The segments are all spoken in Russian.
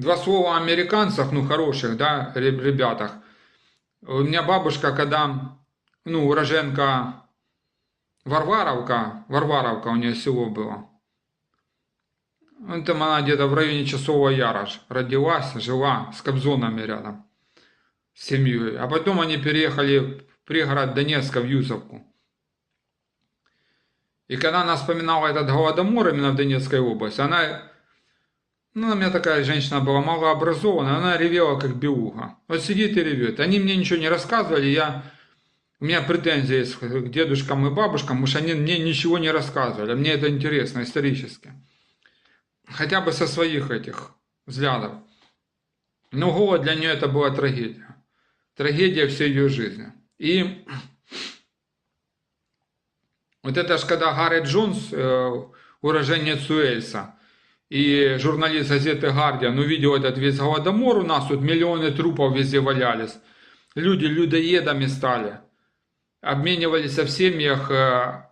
Два слова о американцах, ну, хороших, да, ре- ребятах. У меня бабушка, когда, ну, уроженка Варваровка, Варваровка у нее село было. Ну, Там она где-то в районе Часового Яра ж родилась, жила с Кобзонами рядом, с семьей. А потом они переехали в пригород Донецка, в Юзовку. И когда она вспоминала этот голодомор именно в Донецкой области, она, ну, у меня такая женщина была малообразованная, она ревела как белуга. Вот сидит и ревет. Они мне ничего не рассказывали, я, у меня претензии есть к дедушкам и бабушкам, потому что они мне ничего не рассказывали. Мне это интересно исторически. Хотя бы со своих этих взглядов. Но голод для нее это была трагедия. Трагедия всей ее жизни. И вот это ж когда Гарри Джонс, э, уроженец Уэльса, и журналист газеты «Гардиан» увидел этот весь голодомор, у нас тут миллионы трупов везде валялись. Люди людоедами стали. Обменивались в семьях э,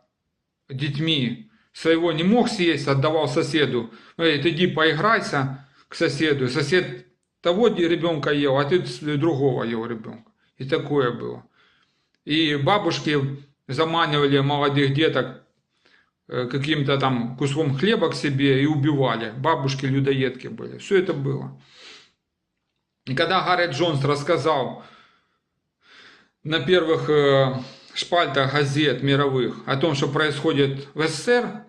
детьми. Своего не мог съесть, отдавал соседу. Говорит, иди поиграйся к соседу. Сосед того ребенка ел, а ты другого ел ребенка. И такое было. И бабушки заманивали молодых деток каким-то там куском хлеба к себе и убивали. Бабушки людоедки были. Все это было. И когда Гарри Джонс рассказал на первых э, шпальтах газет мировых о том, что происходит в СССР,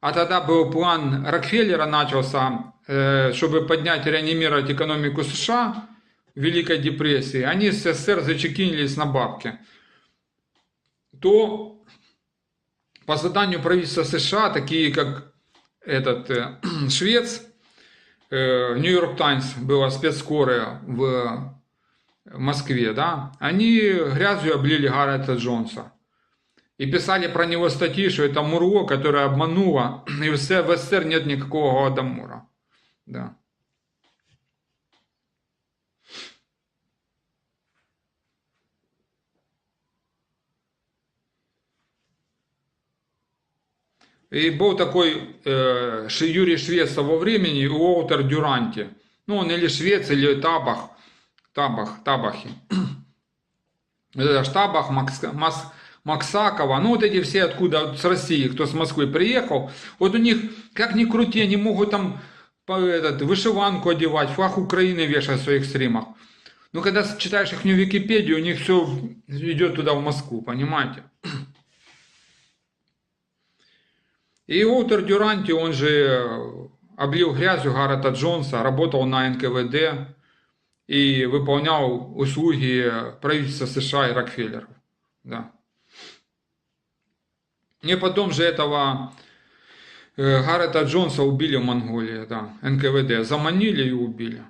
а тогда был план Рокфеллера начался, э, чтобы поднять реанимировать экономику США в Великой депрессии, они с СССР зачекинились на бабки, то по заданию правительства США, такие как этот э, швец, Нью-Йорк Таймс была спецскорая в Москве, да, они грязью облили Гаррета Джонса. И писали про него статьи, что это Мурло, которое обмануло, и в СССР нет никакого голодомора. Да. И был такой э, Юрий Швец того времени, Уолтер Дюранти. Ну, он или швец, или табах. Табах, табахи. Это Штабах, Макс, Мас- Максакова, ну вот эти все откуда, с России, кто с Москвы приехал, вот у них, как ни крути, они могут там по- этот, вышиванку одевать, флаг Украины вешать в своих стримах. Но когда читаешь их Википедию, у них все идет туда, в Москву, понимаете? И Уолтер Дюранти, он же э, облил грязью Гаррета Джонса, работал на НКВД и выполнял услуги правительства США и Рокфеллеров. Да. И потом же этого э, Гаррета Джонса убили в Монголии, да, НКВД. Заманили и убили.